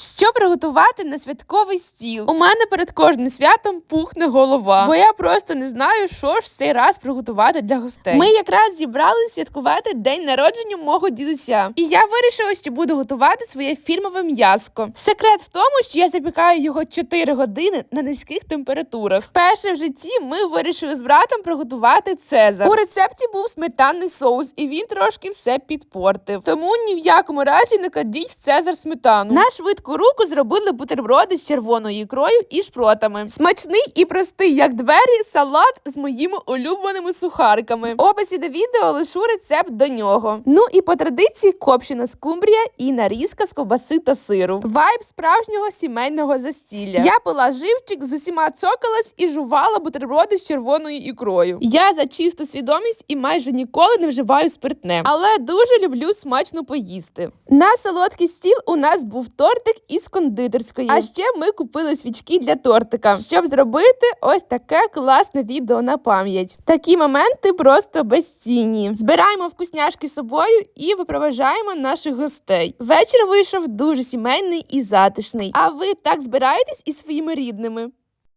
Що приготувати на святковий стіл? У мене перед кожним святом пухне голова, бо я просто не знаю, що ж цей раз приготувати для гостей. Ми якраз зібрались святкувати день народження мого дідуся, і я вирішила, що буду готувати своє фірмове м'яско. Секрет в тому, що я запікаю його 4 години на низьких температурах. Вперше в житті ми вирішили з братом приготувати цезар. У рецепті був сметанний соус, і він трошки все підпортив. Тому ні в якому разі не кладіть в цезар сметану. На швидку руку зробили бутерброди з червоною ікрою і шпротами. Смачний і простий, як двері, салат з моїми улюбленими сухариками. В описі до відео лишу рецепт до нього. Ну і по традиції копчена скумбрія і нарізка з ковбаси та сиру. Вайб справжнього сімейного застілля. Я пила живчик, з усіма цокалась і жувала бутерброди з червоною ікрою. Я за чисту свідомість і майже ніколи не вживаю спиртне, але дуже люблю смачно поїсти. На солодкий стіл у нас був тортик із кондитерської. А ще ми купили свічки для тортика, щоб зробити ось таке класне відео на пам'ять. Такі моменти просто безцінні. Збираємо вкусняшки з собою і випроважаємо наших гостей. Вечір вийшов дуже сімейний і затишний. А ви так збираєтесь із своїми рідними?